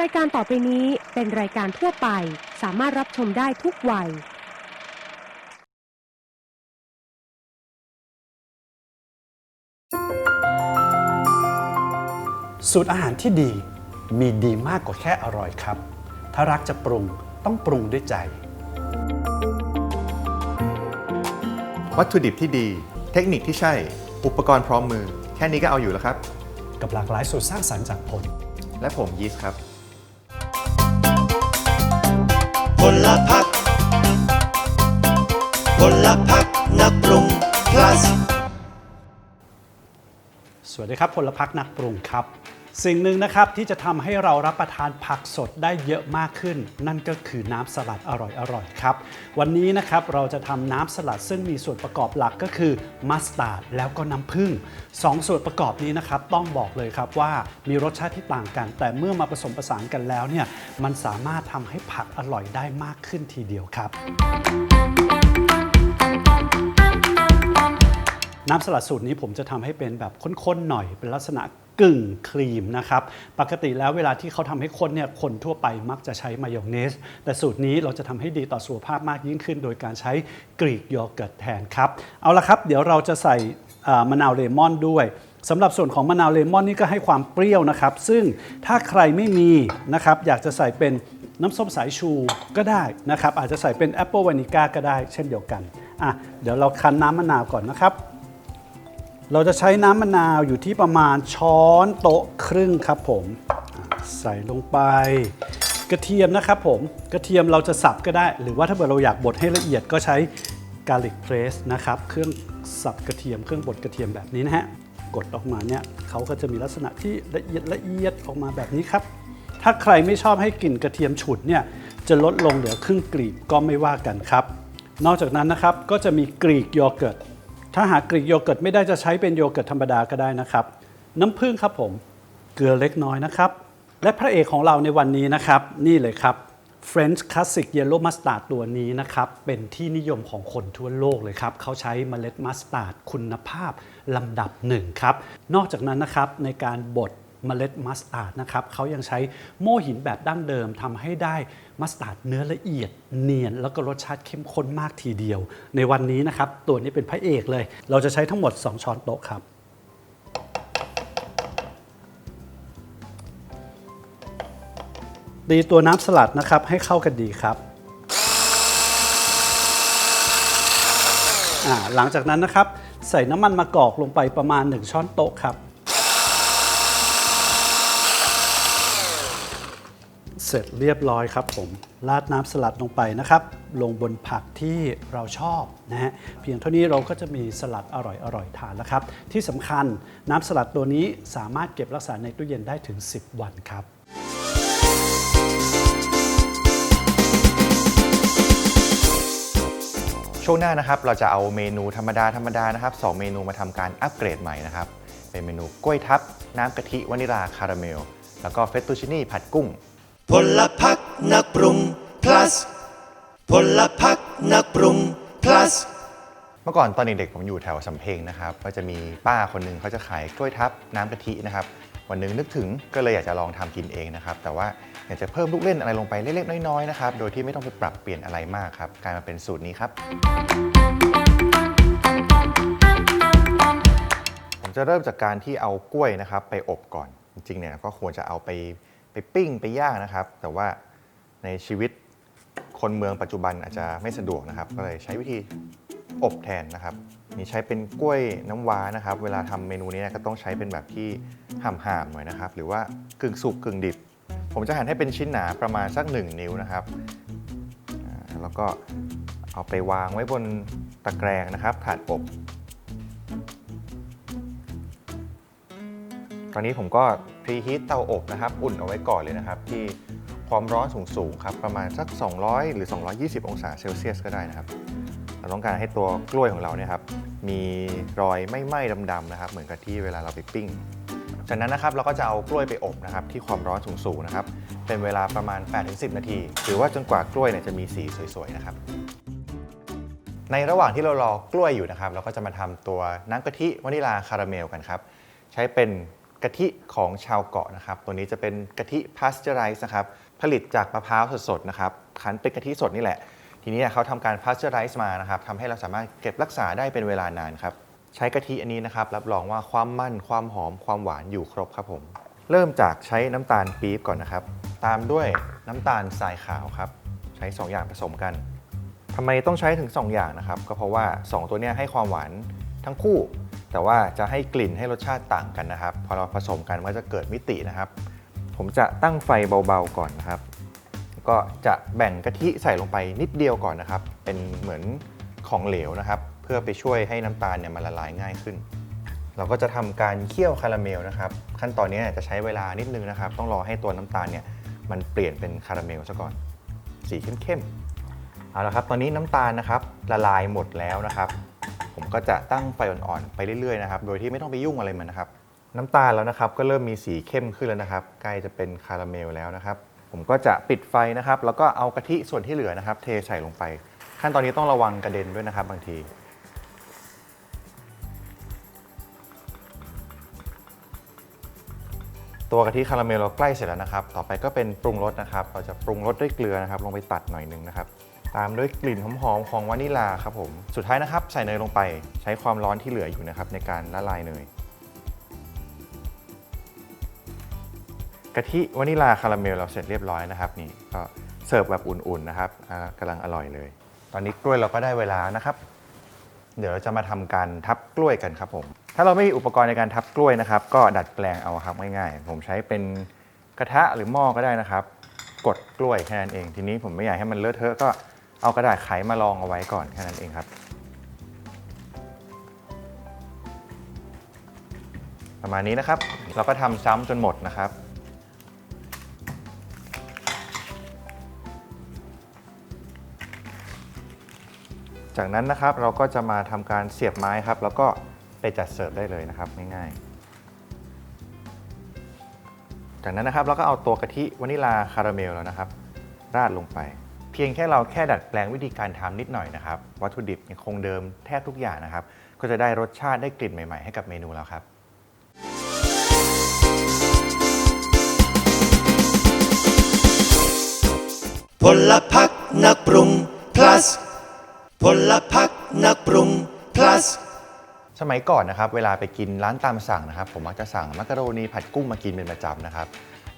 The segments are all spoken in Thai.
รายการต่อไปนี้เป็นรายการทั่วไป สามารถรับชมได้ทุกวัย สูตรอาหารที่ดีมีดีมากกว่าแค่อร่อยครับ ถ้ารักจะปรุงต้องปรุงด้วยใจ วัตถุดิบที่ดี เทคนิคที่ใช่ อุปกรณ์พร้อมมือ แค่นี้ก็เอาอยู่แล้วครับ กับหลากหลายสูตรสร้างสรรค์จากผล และผมยีสต์ครับ พลพักพลพักนักปรุง plus สวัสดีครับพลพักนักปรุงครับ สิ่งหนึ่งนะครับที่จะทำให้เรารับประทานผักสดได้เยอะมากขึ้น นั่นก็คือน้ำสลัดอร่อยๆครับ วันนี้นะครับเราจะทำน้ำสลัดซึ่งมีส่วนประกอบหลักก็คือมัสตาร์ดแล้วก็น้ำผึ้งสองส่วนประกอบนี้นะครับต้องบอกเลยครับว่ามีรสชาติที่ต่างกัน แต่เมื่อมาผสมผสานกันแล้วเนี่ยมันสามารถทำให้ผักอร่อยได้มากขึ้นทีเดียวครับน้ำสลัดสูตรนี้ผมจะทำให้เป็นแบบข้นๆหน่อยเป็นลักษณะ กึ่งครีมนะครับ ปกติแล้วเวลาที่เขาทำให้ข้นเนี่ยคนทั่วไปมักจะใช้มายองเนส แต่สูตรนี้เราจะทำให้ดีต่อสุขภาพมากยิ่งขึ้น โดยการใช้กรีกโยเกิร์ตแทนครับ เอาละครับ เดี๋ยวเราจะใส่มะนาวเลมอนด้วยสำหรับส่วนของมะนาวเลมอนนี่ก็ให้ความเปรี้ยวนะครับ ซึ่งถ้าใครไม่มีนะครับอยากจะใส่เป็นน้ำส้มสายชูก็ได้นะครับ อาจจะใส่เป็นแอปเปิลวานิก้าก็ได้เช่นเดียวกันอะเดี๋ยวเราคั้นน้ำมะนาวก่อนนะครับ เราจะใช้น้ำมะนาวอยู่ที่ประมาณช้อนโต๊ะครึ่งครับผม ใส่ลงไป กระเทียมนะครับผม กระเทียมเราจะสับก็ได้ หรือว่าถ้าเกิดเราอยากบดให้ละเอียดก็ใช้ garlic press นะครับ เครื่องสับกระเทียม เครื่องบดกระเทียมแบบนี้นะฮะ กดออกมาเนี่ยเขาก็จะมีลักษณะที่ละเอียดละเอียดออกมาแบบนี้ครับ ถ้าใครไม่ชอบให้กลิ่นกระเทียมฉุดเนี่ยจะลดลงเหลือครึ่งกลีบก็ไม่ว่ากันครับ นอกจากนั้นนะครับก็จะมีกรีกโยเกิร์ต ถ้าหากกรีกโยเกิร์ตไม่ได้จะใช้เป็นโยเกิร์ตธรรมดาก็ได้นะครับ น้ำผึ้งครับผม เกลือเล็กน้อยนะครับ และพระเอกของเราในวันนี้นะครับ นี่เลยครับ French Classic Yellow Mustard ตัวนี้นะครับ เป็นที่นิยมของคนทั่วโลกเลยครับ เขาใช้เมล็ดมัสตาร์ดคุณภาพลำดับหนึ่งครับ นอกจากนั้นนะครับในการบด เมล็ดมัสตาร์ดนะครับเขายังใช้โม่หินแบบดั้งเดิมทำให้ได้มัสตาร์ดเนื้อละเอียดเนียน แล้วก็รสชาติเข้มข้นมากทีเดียว ในวันนี้นะครับตัวนี้เป็นพระเอกเลย เราจะใช้ทั้งหมด 2 ช้อนโต๊ะครับตีตัวน้ำสลัดนะครับให้เข้ากันดีครับอ่าหลังจากนั้นนะครับใส่น้ำมันมะกอกลงไปประมาณ 1 ช้อนโต๊ะครับ เส ร็จเรียบร้อยครับผมราดน้ำสลัดลงไปนะครับ ลงบนผักที่เราชอบนะฮะเพียงเท่านี้เราก็จะมีสลัดอร่อยๆทานแล้วครับ ที่สำคัญน้ำสลัดตัวนี้สามารถเก็บรักษาในตู้เย็นได้ถึง 10 วันครับช่วงหน้านะครับเราจะเอาเมนูธรรมดาธรรมดานะครับสองเมนูมาทำการอัปเกรดใหม่นะครับ เป็นเมนูกล้วยทับ น้ำกะทิวานิลาคาราเมล แล้วก็เฟตตูชินี่ผัดกุ้ง พลพักนักปรุง plus พลพักนักปรุง plus เมื่อก่อนตอนเด็กๆผมอยู่แถวสำเพ็งนะครับ ก็จะมีป้าคนหนึ่งเขาจะขายกล้วยทับน้ำกะทินะครับ วันหนึ่งนึกถึงก็เลยอยากจะลองทำกินเองนะครับ แต่ว่าอยากจะเพิ่มลูกเล่นอะไรลงไปเล็กๆน้อยๆนะครับ โดยที่ไม่ต้องไปปรับเปลี่ยนอะไรมากครับ กลายมาเป็นสูตรนี้ครับ ผมจะเริ่มจากการที่เอากล้วยนะครับไปอบก่อน จริงๆเนี่ยก็ควรจะเอาไป ไปปิ้งไปย่างนะครับ แต่ว่าในชีวิตคนเมืองปัจจุบันอาจจะไม่สะดวกนะครับ ก็เลยใช้วิธีอบแทนนะครับมีใช้เป็นกล้วยน้ำว้านะครับ เวลาทำเมนูนี้ก็ต้องใช้เป็นแบบที่ห่ามๆหน่อยนะครับ หรือว่ากึ่งสุกกึ่งดิบ ผมจะหั่นให้เป็นชิ้นหนาประมาณสัก 1 นิ้วนะครับแล้วก็เอาไปวางไว้บนตะแกรงนะครับถาดอบ ตอนนี้ผมก็พรีฮีทเตาอบนะครับ อุ่นเอาไว้ก่อนเลยนะครับ ที่ความร้อนสูงๆครับประมาณสัก 200 หรือ 220 องศาเซลเซียสก็ได้นะครับ เราต้องการให้ตัวกล้วยของเราเนี่ยครับมีรอยไม่ไหม้ดำๆนะครับ เหมือนกับที่เวลาเราไปปิ้ง จากนั้นนะครับเราก็จะเอากล้วยไปอบนะครับที่ความร้อนสูงๆนะครับเป็นเวลาประมาณ 8-10 นาที หรือว่าจนกว่ากล้วยเนี่ยจะมีสีสวยๆนะครับในระหว่างที่เรารอกล้วยอยู่นะครับ เราก็จะมาทำตัวน้ำกะทิวานิลาคาราเมลกันครับ ใช้เป็น กะทิของชาวเกาะนะครับ ตัวนี้จะเป็นกะทิพาสเจอไรส์นะครับผลิตจากมะพร้าวสดๆนะครับคั้นเป็นกะทิสดนี่แหละ ทีนี้เขาทำการพาสเจอไรส์มานะครับทำให้เราสามารถเก็บรักษาได้เป็นเวลานานครับใช้กะทิอันนี้นะครับรับรองว่าความมั่นความหอมความหวานอยู่ครบครับผม เริ่มจากใช้น้ำตาลปี๊บก่อนนะครับ ตามด้วยน้ำตาลทรายขาวครับใช้ 2 อย่างผสมกันทำไมต้องใช้ถึง 2 อย่างนะครับ ก็เพราะว่า 2 ตัวนี้ให้ความหวานทั้งคู่ แต่ว่าจะให้กลิ่นให้รสชาติต่างกันนะครับ พอเราผสมกันก็จะเกิดมิตินะครับ ผมจะตั้งไฟเบาๆก่อนนะครับ ก็จะแบ่งกะทิใส่ลงไปนิดเดียวก่อนนะครับ เป็นเหมือนของเหลวนะครับ เพื่อไปช่วยให้น้ำตาลเนี่ยมันละลายง่ายขึ้น เราก็จะทำการเคี่ยวคาราเมลนะครับ ขั้นตอนนี้จะใช้เวลานิดนึงนะครับ ต้องรอให้ตัวน้ำตาลเนี่ยมันเปลี่ยนเป็นคาราเมลซะก่อน สีเข้มๆเอาละครับ ตอนนี้น้ำตาลนะครับละลายหมดแล้วนะครับ ผมก็จะตั้งไฟอ่อนๆไปเรื่อยๆนะครับ โดยที่ไม่ต้องไปยุ่งอะไรมันนะครับ น้ำตาลแล้วนะครับก็เริ่มมีสีเข้มขึ้นแล้วนะครับ ใกล้จะเป็นคาราเมลแล้วนะครับ ผมก็จะปิดไฟนะครับ แล้วก็เอากะทิส่วนที่เหลือนะครับ เทใส่ลงไป ขั้นตอนนี้ต้องระวังกระเด็นด้วยนะครับ บางทีตัวกะทิคาราเมลเราใกล้เสร็จแล้วนะครับ ต่อไปก็เป็นปรุงรสนะครับ เราจะปรุงรสด้วยเกลือนะครับ ลงไปตัดหน่อยหนึงนะครับ ตามด้วยกลิ่นหอมๆของวานิลลาครับผมสุดท้ายนะครับใส่เนยลงไปใช้ความร้อนที่เหลืออยู่นะครับในการละลายเนยกะทิวานิลาคาราเมลเราเสร็จเรียบร้อยนะครับนี่ก็เสิร์ฟแบบอุ่นๆนะครับกำลังอร่อยเลย ตอนนี้กล้วยเราก็ได้เวลานะครับ เดี๋ยวเราจะมาทำการทับกล้วยกันครับผมถ้าเราไม่มีอุปกรณ์ในการทับกล้วยนะครับ ก็ดัดแปลงเอาครับง่ายๆ ผมใช้เป็นกระทะหรือหม้อก็ได้นะครับ กดกล้วยแค่นั้นเอง ทีนี้ผมไม่อยากให้มันเลอะเทอะก็ เอากระดาษไขมารองเอาไว้ก่อนแค่นั้นเองครับ ประมาณนี้นะครับ เราก็ทำซ้ำจนหมดนะครับจากนั้นนะครับเราก็จะมาทำการเสียบไม้ครับ แล้วก็ไปจัดเสิร์ฟได้เลยนะครับง่ายๆ จากนั้นนะครับเราก็เอาตัวกะทิวานิลาคาราเมลแล้วนะครับ ราดลงไป เพียงแค่เราแค่ดัดแปลงวิธีการทำนิดหน่อยนะครับ วัตถุดิบยังคงเดิมแทบทุกอย่างนะครับ ก็จะได้รสชาติได้กลิ่นใหม่ๆให้กับเมนูแล้วครับพลพักนักปรุง plus พลพักนักปรุง plus สมัยก่อนนะครับ เวลาไปกินร้านตามสั่งนะครับ ผมมักจะสั่งมักกะโรนีผัดกุ้งมากินเป็นประจำนะครับ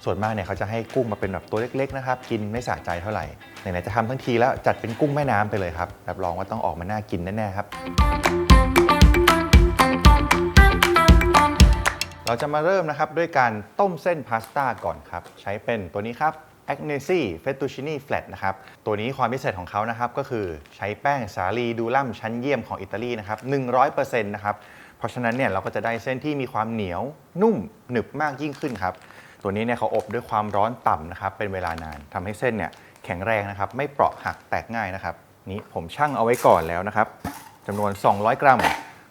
ส่วนมากเนี่ยเขาจะให้กุ้งมาเป็นแบบตัวเล็กๆนะครับกินไม่สะใจเท่าไหร่ไหนๆจะทำทั้งทีแล้วจัดเป็นกุ้งแม่น้ำไปเลยครับรับรองว่าต้องออกมาน่ากินแน่ๆครับ เราจะมาเริ่มนะครับด้วยการต้มเส้นพาสต้าก่อนครับ ใช้เป็นตัวนี้ครับ a g n e s i Fettuccine Flat นะครับ ตัวนี้ความพิเศษของเขานะครับ ก็คือใช้แป้งสาลีดูลัมชั้นเยี่ยมของอิตาลีนะครับ 100%นะครับ เพราะฉะนั้นเนี่ยเราก็จะได้เส้นที่มีความเหนียวนุ่มหนึบมากยิ่งขึ้นครับ ตัวนี้เนี่ยเขาอบด้วยความร้อนต่ำนะครับเป็นเวลานานทำให้เส้นเนี่ยแข็งแรงนะครับ ไม่เปราะหักแตกง่ายนะครับ นี้ผมชั่งเอาไว้ก่อนแล้วนะครับจำนวน 200 กรัม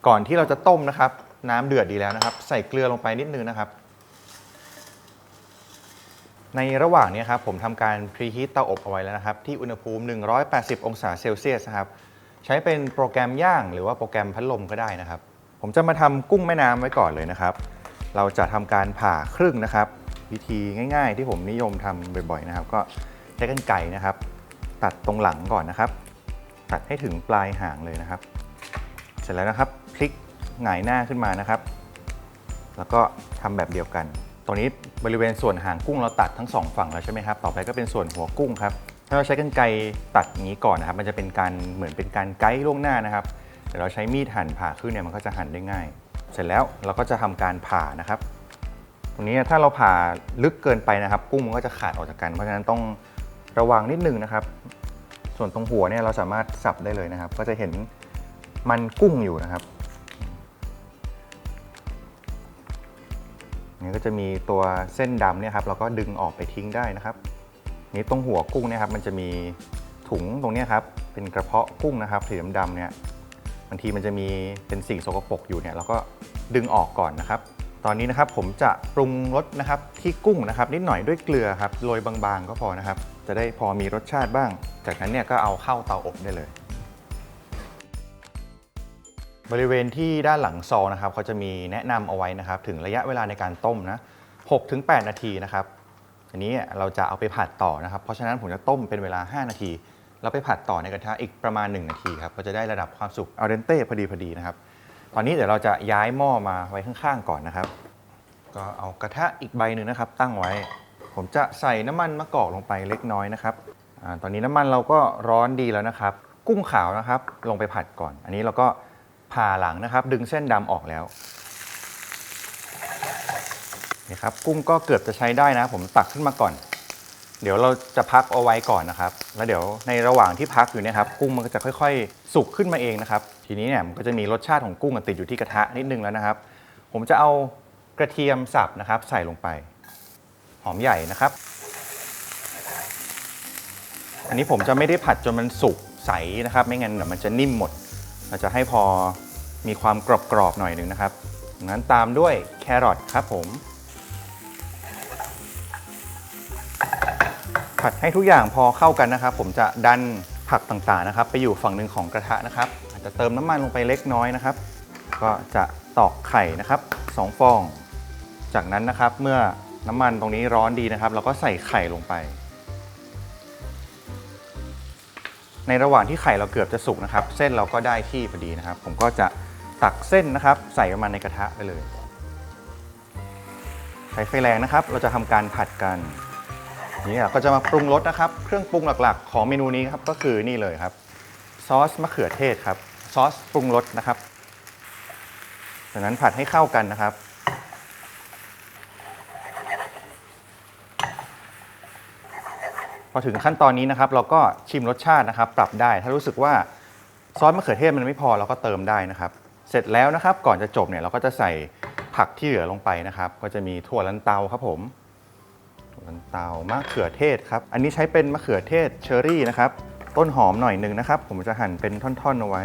ก่อนที่เราจะต้มนะครับ น้ำเดือดดีแล้วนะครับ ใส่เกลือลงไปนิดนึงนะครับ ในระหว่างนี้ครับผมทำการพรีฮีทเตาอบเอาไว้แล้วนะครับ ที่อุณหภูมิ 180 องศาเซลเซียสครับใช้เป็นโปรแกรมย่างหรือว่าโปรแกรมพัดลมก็ได้นะครับ ผมจะมาทำกุ้งแม่น้ำไว้ก่อนเลยนะครับ เราจะทำการผ่าครึ่งนะครับ วิธีง่าย ๆ ที่ผมนิยมทำบ่อยๆนะครับ ก็ใช้กรรไกรนะครับ ตัดตรงหลังก่อนนะครับ ตัดให้ถึงปลายหางเลยนะครับ เสร็จแล้วนะครับพลิกหงายหน้าขึ้นมานะครับ แล้วก็ทำแบบเดียวกันตรงนี้บริเวณส่วนหางกุ้งเราตัดทั้งสองฝั่งแล้วใช่ไหมครับต่อไปก็เป็นส่วนหัวกุ้งครับถ้าเราใช้กรรไกรตัดอย่างนี้ก่อนนะครับ มันจะเป็นการเหมือนเป็นการไกด์ล่วงหน้านะครับเดี๋ยวเราใช้มีดหั่นผ่าขึ้นเนี่ยมันก็จะหั่นได้ง่าย เสร็จแล้วเราก็จะทำการผ่านะครับ ตรงนี้ถ้าเราผ่าลึกเกินไปนะครับ กุ้งมันก็จะขาดออกจากกัน เพราะฉะนั้นต้องระวังนิดนึงนะครับ ส่วนตรงหัวเนี่ยเราสามารถสับได้เลยนะครับ ก็จะเห็นมันกุ้งอยู่นะครับนี่ก็จะมีตัวเส้นดำเนี่ยครับเราก็ดึงออกไปทิ้งได้นะครับ นี่ตรงหัวกุ้งเนี่ยครับมันจะมีถุงตรงนี้ครับเป็นกระเพาะกุ้งนะครับสีดำๆเนี่ยบางทีมันจะมีเป็นสิ่งสกปรกอยู่เนี่ยเราก็ดึงออกก่อนนะครับ ตอนนี้นะครับผมจะปรุงรสนะครับที่กุ้งนะครับนิดหน่อยด้วยเกลือครับโรยบางๆก็พอนะครับ จะได้พอมีรสชาติบ้าง จากนั้นเนี่ยก็เอาเข้าเตาอบได้เลย บริเวณที่ด้านหลังซองนะครับเขาจะมีแนะนำเอาไว้นะครับ ถึงระยะเวลาในการต้มนะ6-8 นาทีนะครับอันนี้เราจะเอาไปผัดต่อนะครับ เพราะฉะนั้นผมจะต้มเป็นเวลา 5 นาทีแล้วไปผัดต่อในกระทะอีกประมาณ 1 นาทีครับก็จะได้ระดับความสุกอัลเดนเต้พอดีพอดีนะครับ ตอนนี้เดี๋ยวเราจะย้ายหม้อมาไว้ข้างๆก่อนนะครับ ก็เอากระทะอีกใบหนึ่งนะครับ ตั้งไว้ ผมจะใส่น้ำมันมะกอกลงไปเล็กน้อยนะครับอาตอนนี้น้ำมันเราก็ร้อนดีแล้วนะครับ กุ้งขาวนะครับ ลงไปผัดก่อน อันนี้เราก็ผ่าหลังนะครับ ดึงเส้นดำออกแล้วนี่ครับ กุ้งก็เกือบจะใช้ได้นะ ผมตักขึ้นมาก่อน เดี๋ยวเราจะพักเอาไว้ก่อนนะครับ แล้วเดี๋ยวในระหว่างที่พักอยู่เนี่ยครับกุ้งมันก็จะค่อย ๆ สุกขึ้นมาเองนะครับ ทีนี้เนี่ยมันก็จะมีรสชาติของกุ้งติดอยู่ที่กระทะนิดนึงแล้วนะครับ ผมจะเอากระเทียมสับนะครับ ใส่ลงไป หอมใหญ่นะครับ อันนี้ผมจะไม่ได้ผัดจนมันสุกใสนะครับ ไม่งั้นเดี๋ยวมันจะนิ่มหมดเราจะให้พอมีความกรอบๆหน่อยหนึ่งนะครับ งั้นตามด้วยแครอทครับผม ผัดให้ทุกอย่างพอเข้ากันนะครับ ผมจะดันผักต่างๆนะครับ ไปอยู่ฝั่งหนึ่งของกระทะนะครับ อาจจะเติมน้ำมันลงไปเล็กน้อยนะครับ ก็จะตอกไข่นะครับสองฟอง จากนั้นนะครับเมื่อน้ำมันตรงนี้ร้อนดีนะครับ เราก็ใส่ไข่ลงไป ในระหว่างที่ไข่เราเกือบจะสุกนะครับ เส้นเราก็ได้ที่พอดีนะครับ ผมก็จะตักเส้นนะครับ ใส่ลงมาในกระทะไปเลย ใช้ไฟแรงนะครับ เราจะทำการผัดกัน นี่เราก็จะมาปรุงรสนะครับ เครื่องปรุงหลักๆ ของเมนูนี้ครับก็คือนี่เลยครับ ซอสมะเขือเทศครับ ซอสปรุงรสนะครับจากนั้นผัดให้เข้ากันนะครับ พอถึงขั้นตอนนี้นะครับ เราก็ชิมรสชาตินะครับ ปรับได้ ถ้ารู้สึกว่าซอสมะเขือเทศมันไม่พอเราก็เติมได้นะครับ เสร็จแล้วนะครับ ก่อนจะจบเนี่ยเราก็จะใส่ผักที่เหลือลงไปนะครับ ก็จะมีถั่วลันเตาครับผม ถั่วลันเตามะเขือเทศครับ อันนี้ใช้เป็นมะเขือเทศเชอรี่นะครับ ต้นหอมหน่อยหนึ่งนะครับ ผมจะหั่นเป็นท่อนๆเอาไว้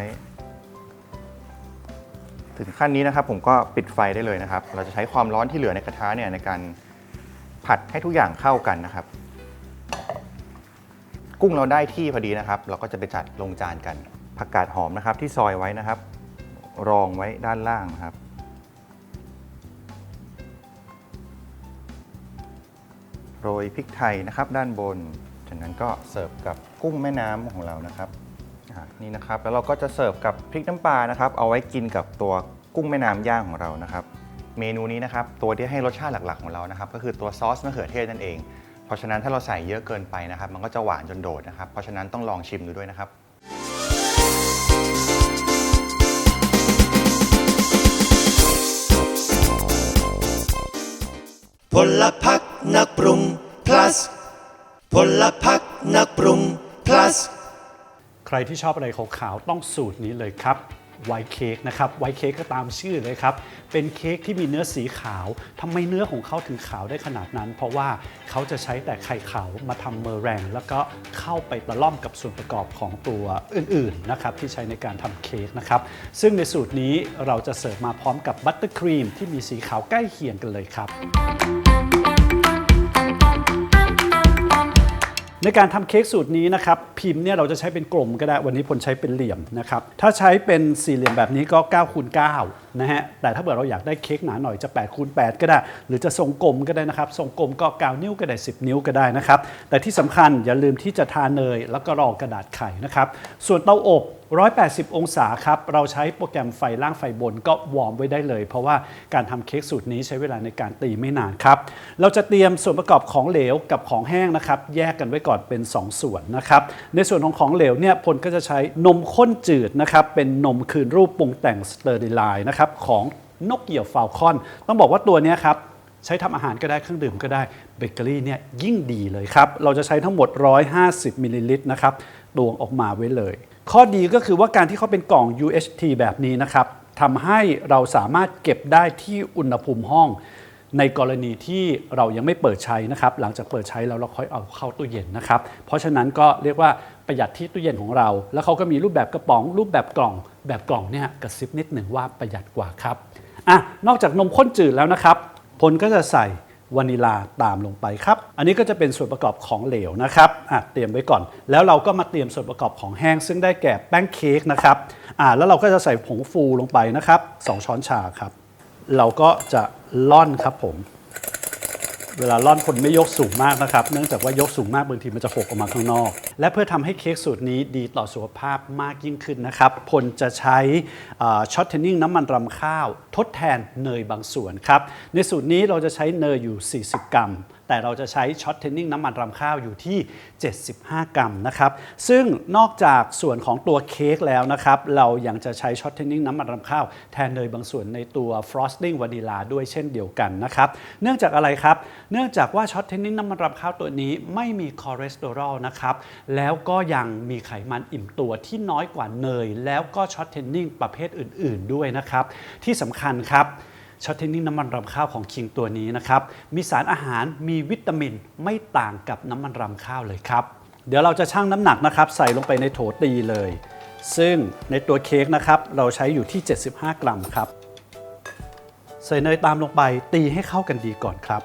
ถึงขั้นนี้นะครับ ผมก็ปิดไฟได้เลยนะครับ เราจะใช้ความร้อนที่เหลือในกระทะเนี่ยในการผัดให้ทุกอย่างเข้ากันนะครับ กุ้งเราได้ที่พอดีนะครับ เราก็จะไปจัดลงจานกัน ผักกาดหอมนะครับที่ซอยไว้นะครับ รองไว้ด้านล่างนะครับ โรยพริกไทยนะครับ ด้านบน จากนั้นก็เสิร์ฟกับกุ้งแม่น้ำของเรานะครับนี่นะครับ แล้วเราก็จะเสิร์ฟกับพริกน้ำปลานะครับ เอาไว้กินกับตัวกุ้งแม่น้ำย่างของเรานะครับ เมนูนี้นะครับ ตัวที่ให้รสชาติหลักๆของเรานะครับ ก็คือตัวซอสมะเขือเทศนั่นเอง เพราะฉะนั้นถ้าเราใส่เยอะเกินไปนะครับ มันก็จะหวานจนโดดนะครับ เพราะฉะนั้นต้องลองชิมดูด้วยนะครับพลพัก นักปรุง plus พลพักนักปรุง plus ใครที่ชอบอะไรขาวๆต้องสูตรนี้เลยครับไวท์เค้กนะครับไวท์เค้กก็ตามชื่อเลยครับ เป็นเค้กที่มีเนื้อสีขาวทำไมเนื้อของเขาถึงขาวได้ขนาดนั้น เพราะว่าเขาจะใช้แต่ไข่ขาวมาทำเมอแรง แล้วก็เข้าไปตะล่อมกับส่วนประกอบของตัวอื่นๆนะครับที่ใช้ในการทำเค้กนะครับ ซึ่งในสูตรนี้เราจะเสิร์ฟมาพร้อมกับบัตเตอร์ครีมที่มีสีขาวใกล้เคียงกันเลยครับ ในการทำเค้กสูตรนี้นะครับพิมพ์เนี่ยเราจะใช้เป็นกลมก็ได้วันนี้ผลใช้เป็นเหลี่ยมนะครับถ้าใช้เป็นสี่เหลี่ยมแบบนี้ก็9คูณ9 นะฮะแต่ถ้าเกิดเราอยากได้เค้กหนาหน่อยจะ8คูณ8ก็ได้ หรือจะทรงกลมก็ได้นะครับ ทรงกลมก็9นิ้วก็ได้ 10 นิ้วก็ได้นะครับ แต่ที่สำคัญอย่าลืมที่จะทาเนย แล้วก็รองกระดาษไข่นะครับ ส่วนเตาอบ 180 องศาครับ เราใช้โปรแกรมไฟล่างไฟบนก็วอร์มไว้ได้เลย เพราะว่าการทำเค้กสูตรนี้ใช้เวลาในการตีไม่นานครับ เราจะเตรียมส่วนประกอบของเหลวกับของแห้งนะครับ แยกกันไว้ก่อนเป็น 2 ส่วนนะครับ ในส่วนของของเหลวเนี่ยพลก็จะใช้นมข้นจืดนะครับ เป็นนมคืนรูปปรุงแต่งสเตอร์ดิไลน์นะครับของนกเหยี่ยวฟาวคอน ต้องบอกว่าตัวนี้ครับใช้ทำอาหารก็ได้เครื่องดื่มก็ได้เบเกอรี่เนี่ยยิ่งดีเลยครับ เราจะใช้ทั้งหมด 150มิลลิลิตรนะครับตวงออกมาไว้เลย ข้อดีก็คือว่าการที่เขาเป็นกล่อง UHT แบบนี้นะครับทำให้เราสามารถเก็บได้ที่อุณหภูมิห้อง ในกรณีที่เรายังไม่เปิดใช้นะครับ หลังจากเปิดใช้แล้วเราค่อยเอาเข้าตู้เย็นนะครับ เพราะฉะนั้นก็เรียกว่า ประหยัดที่ตู้เย็นของเรา แล้วเขาก็มีรูปแบบกระป๋อง รูปแบบกล่อง แบบกล่องเนี่ยกระซิบนิดหนึ่งว่าประหยัดกว่าครับอะนอกจากนมข้นจืดแล้วนะครับพลก็จะใส่วานิลาตามลงไปครับ อันนี้ก็จะเป็นส่วนประกอบของเหลวนะครับอะเตรียมไว้ก่อน แล้วเราก็มาเตรียมส่วนประกอบของแห้ง ซึ่งได้แก่แป้งเค้กนะครับอ่าแล้วเราก็จะใส่ผงฟูลงไปนะครับสองช้อนชาครับ เราก็จะล่อนครับผม เวลาร่อนคนไม่ยกสูงมากนะครับ เนื่องจากว่ายกสูงมากบางทีมันจะหกออกมาข้างนอก และเพื่อทำให้เค้กสูตรนี้ดีต่อสุขภาพมากยิ่งขึ้นนะครับพลจะใช้ช็อตเทนนิ่งน้ำมันรำข้าว ทดแทนเนยบางส่วนครับ ในสูตรนี้เราจะใช้เนยอยู่ 40 กรัม แต่เราจะใช้ช็อตเทนนิ่งน้ำมันรำข้าวอยู่ที่ 75 กรัมนะครับซึ่งนอกจากส่วนของตัวเค้กแล้วนะครับเรายังจะใช้ช็อตเทนนิ่งน้ำมันรำข้าวแทนเนยบางส่วนในตัวฟรอสติ้งวานิลาด้วยเช่นเดียวกันนะครับเนื่องจากอะไรครับ เนื่องจากว่าช็อตเทนนิ่งน้ำมันรำข้าวตัวนี้ไม่มีคอเลสเตอรอลนะครับแล้วก็ยังมีไขมันอิ่มตัวที่น้อยกว่าเนย แล้วก็ช็อตเทนนิ่งประเภทอื่น ๆ ด้วยนะครับที่สำคัญครับ ช็อตเทนนิ่งน้ำมันรำข้าวของคิงตัวนี้นะครับ มีสารอาหารมีวิตามินไม่ต่างกับน้ำมันรำข้าวเลยครับ เดี๋ยวเราจะชั่งน้ำหนักนะครับ ใส่ลงไปในโถตีเลย ซึ่งในตัวเค้กนะครับ เราใช้อยู่ที่ 75 กรัมครับ ใส่เนยตามลงไปตีให้เข้ากันดีก่อนครับ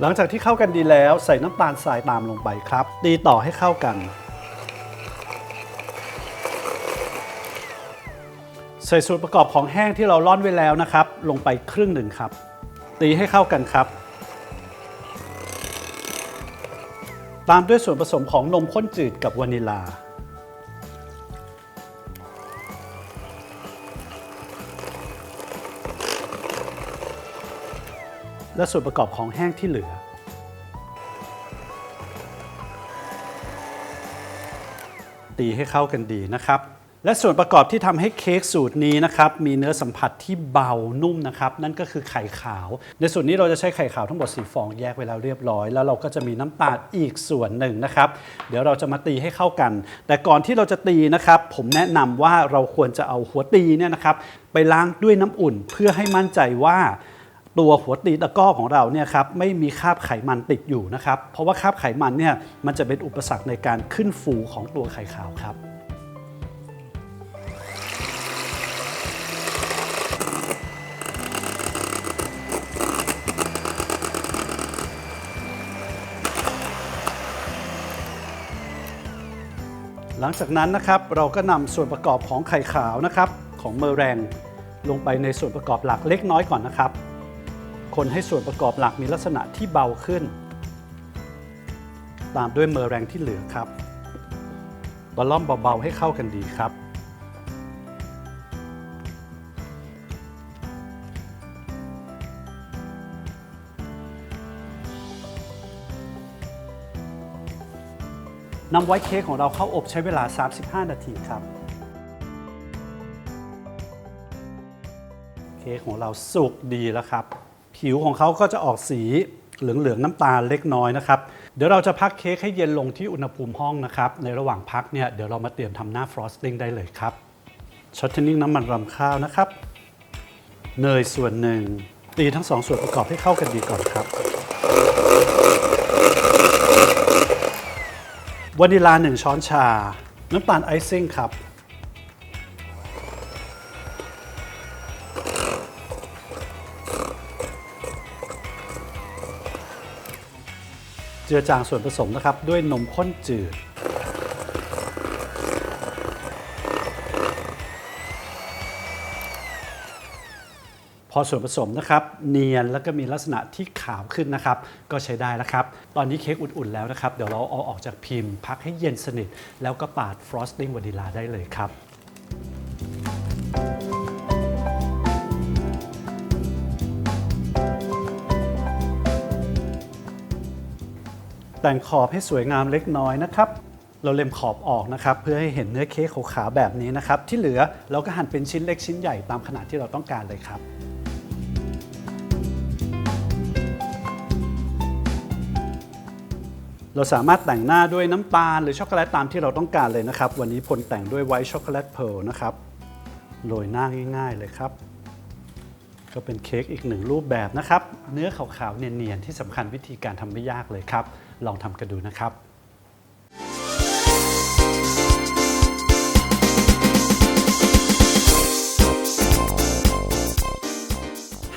หลังจากที่เข้ากันดีแล้วใส่น้ำตาลทรายตามลงไปครับ ตีต่อให้เข้ากัน ใส่ส่วนประกอบของแห้งที่เราร่อนไว้แล้วนะครับ ลงไปครึ่งหนึ่งครับ ตีให้เข้ากันครับ ตามด้วยส่วนผสมของนมข้นจืดกับวานิลา และส่วนประกอบของแห้งที่เหลือ ตีให้เข้ากันดีนะครับ และส่วนประกอบที่ทำให้เค้กสูตรนี้นะครับมีเนื้อสัมผัสที่เบานุ่มนะครับนั่นก็คือไข่ขาว ในส่วนนี้เราจะใช้ไข่ขาวทั้งหมด4ฟองแยกไว้แล้วเรียบร้อย แล้วเราก็จะมีน้ำตาลอีกส่วนหนึ่งนะครับเดี๋ยวเราจะมาตีให้เข้ากัน แต่ก่อนที่เราจะตีนะครับผมแนะนำว่าเราควรจะเอาหัวตีเนี่ยนะครับไปล้างด้วยน้ำอุ่นเพื่อให้มั่นใจว่าตัวหัวตีตะก้อของเราเนี่ยครับไม่มีคราบไขมันติดอยู่นะครับเพราะว่าคราบไขมันเนี่ยมันจะเป็นอุปสรรคในการขึ้นฟูของตัวไข่ขาวครับ หลังจากนั้นนะครับเราก็นำส่วนประกอบของไข่ขาวนะครับของเมอแรงลงไปในส่วนประกอบหลักเล็กน้อยก่อนนะครับ คนให้ส่วนประกอบหลักมีลักษณะที่เบาขึ้น ตามด้วยเมอแรงที่เหลือครับบอลล่อมเบาๆให้เข้ากันดีครับ นำไวท์เค้กของเราเข้าอบใช้เวลา 35 นาทีครับเค้กของเราสุกดีแล้วครับ ผิวของเขาก็จะออกสีเหลืองๆน้ำตาลเล็กน้อยนะครับ เดี๋ยวเราจะพักเค้กให้เย็นลงที่อุณหภูมิห้องนะครับ ในระหว่างพักเนี่ยเดี๋ยวเรามาเตรียมทำหน้าฟรอสติ้งได้เลยครับช็อตเทนนิ่งน้ำมันรำข้าวนะครับ เนยส่วนหนึ่งตีทั้งสองส่วนประกอบให้เข้ากันดีก่อนครับ วานิลา 1 ช้อนชา น้ำตาลไอซิ่งครับ เจือจางส่วนผสมนะครับ ด้วยนมข้นจืด อส่วนผสมนะครับเนียนแล้วก็มีลักษณะที่ขาวขึ้นนะครับ ก็ใช้ได้แล้วครับ ตอนนี้เค้กอุ่นๆแล้วนะครับ เดี๋ยวเราเอาออกจากพิมพ์ พักให้เย็นสนิท แล้วก็ปาดฟรอสติ้งวานิลาได้เลยครับแต่งขอบให้สวยงามเล็กน้อยนะครับ เราเล็มขอบออกนะครับ เพื่อให้เห็นเนื้อเค้กขาวๆแบบนี้นะครับ ที่เหลือเราก็หั่นเป็นชิ้นเล็กชิ้นใหญ่ตามขนาดที่เราต้องการเลยครับ เราสามารถแต่งหน้าด้วยน้ำตาล หรือช็อกโกแลตตามที่เราต้องการเลยนะครับ วันนี้พลแต่งด้วยไวท์ช็อกโกแลตเพลนะครับโรยหน้าง่าย ๆ เลยครับ ก็เป็นเค้กอีกหนึ่งรูปแบบนะครับ เนื้อขาวๆเนียนๆที่สำคัญวิธีการทำไม่ยากเลยครับ ลองทำกันดูนะครับ